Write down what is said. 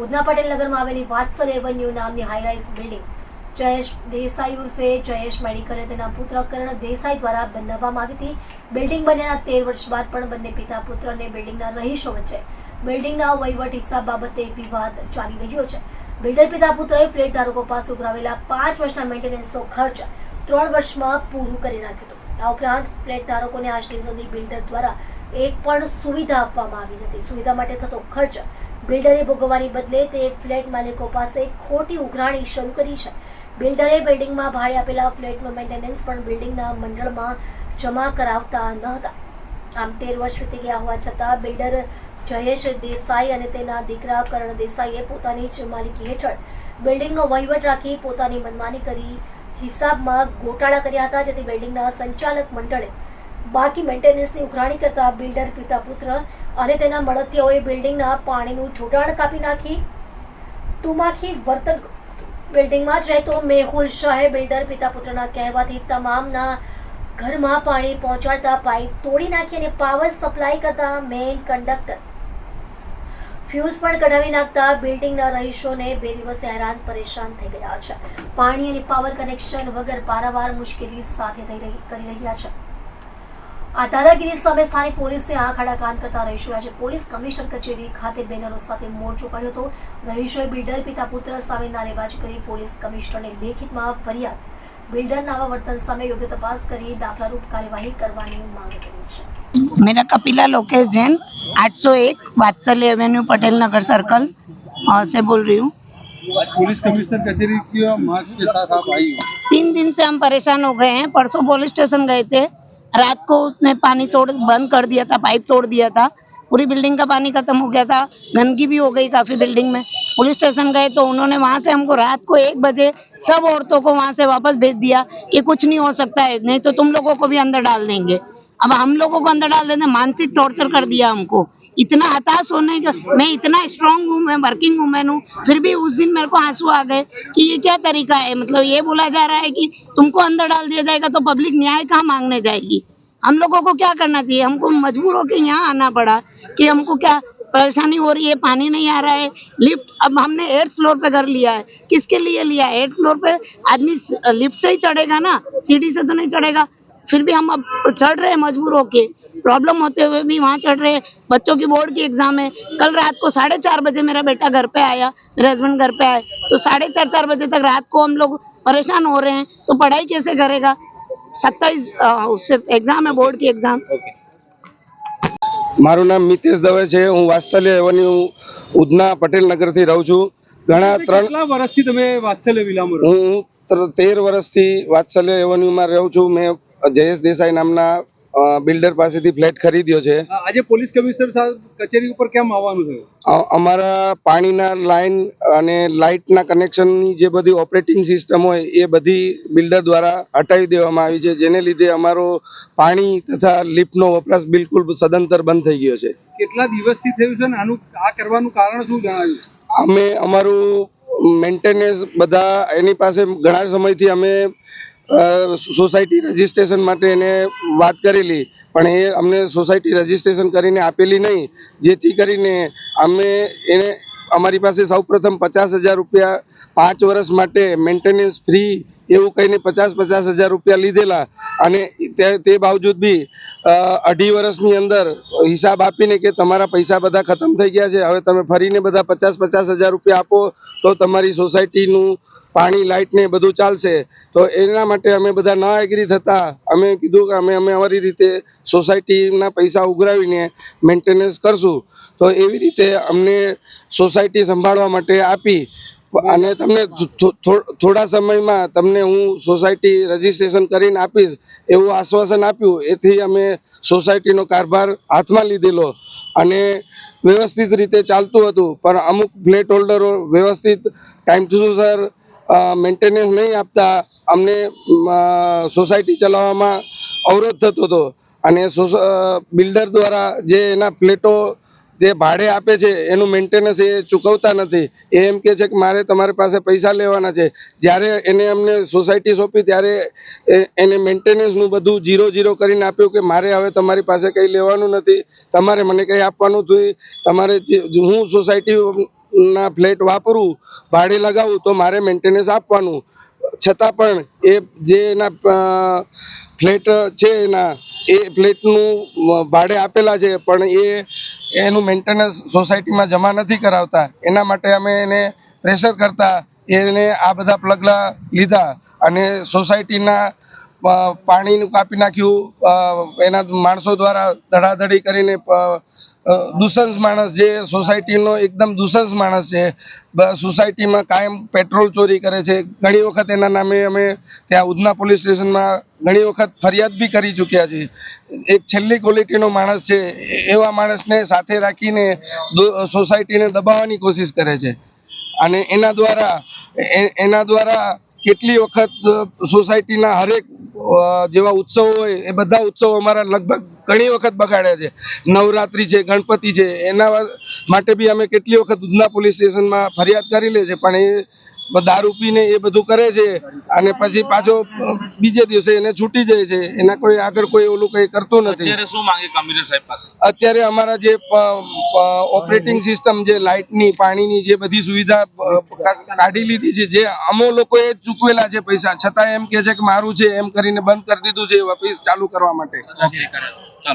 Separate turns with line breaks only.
ઉધના પટેલ નગરમાં આવેલી વાત્સલ એવન્યુ નામની high rise building Jayesh Desai ઉર્ફે જયેશ મેડિકલ અને તેના પુત્ર કરણ દેસાઈ દ્વારા બનાવવામાં આવી હતી. બિલ્ડિંગ બન્યાના તેર વર્ષ બાદ પણ બંને પિતા પુત્રને બિલ્ડિંગના રહીશો વચ્ચે બિલ્ડિંગના વહીવટ હિસાબ બાબતે વિવાદ ચાલી રહ્યો છે. બિલ્ડર પિતા પુત્રએ ફ્લેટ ધારકો પાસે ઉઘરાવેલા પાંચ વર્ષના મેન્ટેનન્સનો ખર્ચ ત્રણ વર્ષમાં પૂરું કરી નાખ્યું હતું. આ ઉપરાંત ફ્લેટ ધારકોને આજ દિન સુધી બિલ્ડર દ્વારા એક પણ સુવિધા આપવામાં આવી નથી. સુવિધા માટે થતો ખર્ચ બિલ્ડરે ભોગવવાની બદલે તે ફ્લેટ માલિકો પાસે ખોટી ઉઘરાણી શરૂ કરી છે. બિલ્ડરે બિલ્ડિંગમાં ભાડે આપેલા ફ્લેટનો મેન્ટેનન્સ પણ બિલ્ડિંગના મંડળમાં જમા કરાવતા ન હતા. આમ તેર વર્ષ વીતી ગયા હોવા છતાં બિલ્ડર જયેશ દેસાઈ અને તેના દીકરા કરણ દેસાઈએ પોતાની જ માલિકી હેઠળ બિલ્ડિંગનો વહીવટ રાખી પોતાની મનમાની કરી હિસાબમાં ગોટાળા કર્યા હતા, જેથી બિલ્ડિંગના સંચાલક મંડળે બાકી મેન્ટેનન્સની ઉઘરાણી કરતા બિલ્ડર પિતા પુત્ર અને તેના મળતિયાઓએ બિલ્ડિંગના પાણીનું જોડાણ કાપી નાખી. તુમાખી વર્તન બિલ્ડિંગમાં જ રહેતો મેહુલ શાહે બિલ્ડર પિતા પુત્રના કહેવાથી તમામના ઘરમાં પાણી પહોંચાડતા પાઇપ તોડી નાખી અને પાવર સપ્લાય કરતા મેઇન કંડક્ટર ફ્યુઝ પણ કઢાવી નાખતા બિલ્ડિંગના રહીશોને બે દિવસ હેરાન પરેશાન થઈ ગયા છે. પાણી અને પાવર કનેક્શન વગર પારાવાર મુશ્કેલી સાથે થઈ રહી કરી રહ્યા છે. આ દાદાગીરી સામે સ્થાનિક પોલીસે આંખ આડા કાન કરતા રહીશોએ આજે પોલીસ કમિશનર કચેરી ખાતે બેનરો સાથે મોરચો કાઢ્યો હતો રહીશોએ બિલ્ડર પિતા પુત્ર સામે નારેબાજી કરી પોલીસ કમિશનરને લેખિતમાં ફરિયાદ બિલ્ડરના આવા વર્તન સામે યોગ્ય તપાસ કરી દાખલારૂપ કાર્યવાહી કરવાની માંગ કરી છે
मेरा कपिला लोकेश जैन 801 वात्सल्य एवेन्यू पटेल नगर सर्कल अ, से बोल रही हूँ
आज पुलिस कमिश्नर कचहरी की मांग के साथ आप आई हो
तीन दिन से हम परेशान हो गए हैं परसों पुलिस स्टेशन गए थे रात को उसने पानी तोड़, बंद कर दिया था, पाइप तोड़ दिया था। पूरी बिल्डिंग का पानी खत्म हो गया था, गंदगी भी हो गई काफ़ी बिल्डिंग में। पुलिस स्टेशन गए तो उन्होंने वहाँ से हमको रात को एक बजे सब औरतों को वहाँ से वापस भेज दिया कि कुछ नहीं हो सकता है, नहीं तो तुम लोगों को भी अंदर डाल देंगे। अब हम लोगों को अंदर डाल देने, मानसिक टॉर्चर कर दिया हमको। इतना हताश होने का, मैं इतना स्ट्रांग हूँ, मैं वर्किंग वूमेन हूँ फिर भी उस दिन मेरे को आँसू आ गए कि ये क्या तरीका है? मतलब ये बोला जा रहा है कि तुमको अंदर डाल दिया जाएगा तो पब्लिक न्याय कहाँ मांगने जाएगी? हम लोगों को क्या करना चाहिए? हमको मजबूर होकर यहाँ आना पड़ा कि हमको क्या परेशानी हो रही है, पानी नहीं आ रहा है लिफ्ट अब हमने एट फ्लोर पे घर लिया है। किसके लिए लिया है? एट फ्लोर पे आदमी लिफ्ट से ही चढ़ेगा ना? सीढ़ी से तो नहीं चढ़ेगा। फिर भी हम अब चढ़ रहे हैं मजबूर होके। प्रॉब्लम होते हुए भी वहाँ चढ़ रहे हैं बच्चों की बोर्ड की एग्जाम है कल रात को साढ़े चार बजे मेरा बेटा घर पे आया मेरे हस्बैंड घर पे आए तो साढ़े चार चार बजे तक रात को हम लोग परेशान हो रहे हैं तो पढ़ाई कैसे करेगा सत्ताईस उससे एग्जाम है बोर्ड की एग्जाम
મારું નામ મિતેશ દવે છે હું વાસ્તલ્ય એવન્યુ ઉધના પટેલ નગરથી રહું છું ઘણા ત્રણ
કેટલા વર્ષથી તમે વાત્સલ્ય વિલામાં રહો
હું ત્ર- તેર વર્ષથી વાત્સલ્ય એવન્યુમાં રહું છું મેં જયેશ દેસાઈ નામના બિલ્ડર પાસેથી ફ્લેટ ખરીદ્યો છે.
આજે પોલીસ કમિશનર સાહેબ કચેરી ઉપર કેમ આવવાનું થયું?
અમારા પાણીના લાઇન અને લાઇટના કનેક્શનની જે બધી ઓપરેટિંગ સિસ્ટમ હોય એ બધી બિલ્ડર દ્વારા હટાવી દેવામાં આવી છે જેને લીધે અમારો પાણી તથા લિફ્ટનો વપરાશ બિલકુલ સદંતર બંધ થઈ ગયો છે.
કેટલા દિવસથી થયું છે ને આનું આ કરવાનું કારણ શું જણાવ્યું
અમે અમારું મેન્ટેનન્સ બધા એની પાસે ઘણા સમયથી અમે સોસાયટી રજીસ્ટ્રેશન માટે એને વાત કરેલી, પણ એ અમને સોસાયટી રજીસ્ટ્રેશન કરીને આપેલી નહીં. જેથી કરીને અમે એને, અમારી પાસે સૌપ્રથમ પચાસ હજાર રૂપિયા પાંચ વર્ષ માટે મેન્ટેનન્સ ફ્રી એવું કહીને પચાસ પચાસ હજાર રૂપિયા લીધેલા અને તે બાવજૂદ બી અઢી વર્ષની અંદર હિસાબ આપીને કે તમારા પૈસા બધા ખતમ થઈ ગયા છે, હવે તમે ફરીને બધા પચાસ પચાસ હજાર રૂપિયા આપો, તો તમારી સોસાયટીનું પાણી, લાઇટ ને બધું ચાલશે. તો એના માટે અમે બધા ના એગ્રી થતા. અમે કીધું કે અમે અમે અમારી રીતે સોસાયટીના પૈસા ઉઘરાવીને મેન્ટેનન્સ કરશું. તો એવી રીતે અમને સોસાયટી સંભાળવા માટે આપી અને તમને થોડા સમયમાં તમને હું સોસાયટી રજીસ્ટ્રેશન કરીને આપીશ એવું આશ્વાસન આપ્યું એથી અમે સોસાયટીનો કારભાર હાથમાં લીધેલો અને વ્યવસ્થિત રીતે ચાલતું હતું. પણ અમુક ફ્લેટ હોલ્ડરો વ્યવસ્થિત ટાઈમ ટુ સર મેન્ટેનન્સ નહીં આપતા અમને સોસાયટી ચલાવવામાં અવરોધ થતો હતો. અને બિલ્ડર દ્વારા જે એના ફ્લેટો જે ભાડે આપે છે, એનું મેન્ટેનન્સ એ ચૂકવતા નથી. એ એમ કે છે કે મારે તમારી પાસે પૈસા લેવાના છે. જ્યારે એને અમને સોસાયટી સોંપી, ત્યારે એને મેન્ટેનન્સનું બધું જીરો જીરો કરીને આપ્યું કે મારે હવે તમારી પાસે કંઈ લેવાનું નથી. તમારે મને કંઈ આપવાનું થયું તમારે હું સોસાયટીના ફ્લેટ વાપરું, ભાડે લગાવું, તો મારે મેન્ટેનન્સ આપવાનું. છતાં પણ એ જે એના ફ્લેટ છે એના, એ ફ્લેટનું ભાડે આપેલા છે, પણ એ એનું મેન્ટેનન્સ સોસાયટીમાં જમા નથી કરાવતા. એના માટે અમે એને પ્રેશર કરતા. એને આ બધા પગલાં લીધા. અને સોસાયટીના પાણીનું કાપી નાખ્યું. એના માણસો દ્વારા ધડાધડી કરીને દુસંસ માણસ જે સોસાયટીનો એકદમ દુસંસ માણસ છે સોસાયટીમાં કાયમ પેટ્રોલ ચોરી કરે છે. ઘણી વખત એના નામે અમે ત્યાં ઉધના પોલીસ સ્ટેશનમાં ઘણી વખત ફરિયાદ બી કરી ચૂક્યા છીએ. એક છેલ્લી ક્વોલિટીનો માણસ છે એવા માણસને સાથે રાખીને સોસાયટીને દબાવવાની કોશિશ કરે છે. અને એના દ્વારા એના દ્વારા કેટલી વખત સોસાયટીના હરેક જેવા ઉત્સવો હોય, એ બધા ઉત્સવો અમારા લગભગ ઘણી વખત બગાડ્યા છે. નવરાત્રી છે, ગણપતિ છે, એના માટે બી અમે કેટલી વખત ઉધના પોલીસ સ્ટેશનમાં ફરિયાદ કરી લે છે, પણ એ દારૂ પીને એ બધું કરે છે અને પછી પાછો બીજે દિવસે એને છૂટી જાય છે. એના કોઈ આગળ કોઈ ઓલું કઈ કરતું નથી.
અત્યારે શું માંગે કામીર સાહેબ પાસે?
અત્યારે અમારા જે ઓપરેટિંગ સિસ્ટમ જે લાઇટની પાણીની જે બધી સુવિધા કાઢી લીધી છે જે અમો લોકોએ ચૂકવેલા છે પૈસા. છતાં એમ કે છે કે મારું છે એમ કરીને બંધ કરી દીધું છે ઓફિસ ચાલુ કરવા માટે.